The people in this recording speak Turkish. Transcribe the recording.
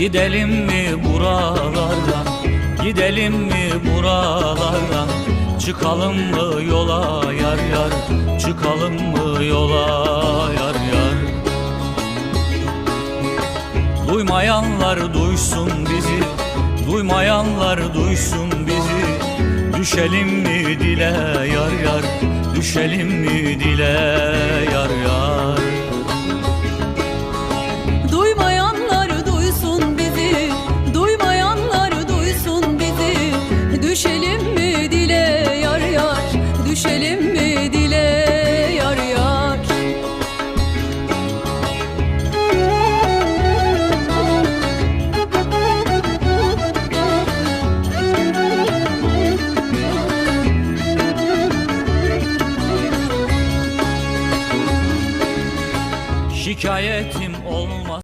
Gidelim mi buralardan? Gidelim mi buralardan? Çıkalım mı yola yar yar? Çıkalım mı yola yar yar? Duymayanlar duysun bizi Duymayanlar duysun bizi. Düşelim mi dile yar yar? Düşelim mi dile Şikayetim olmaz.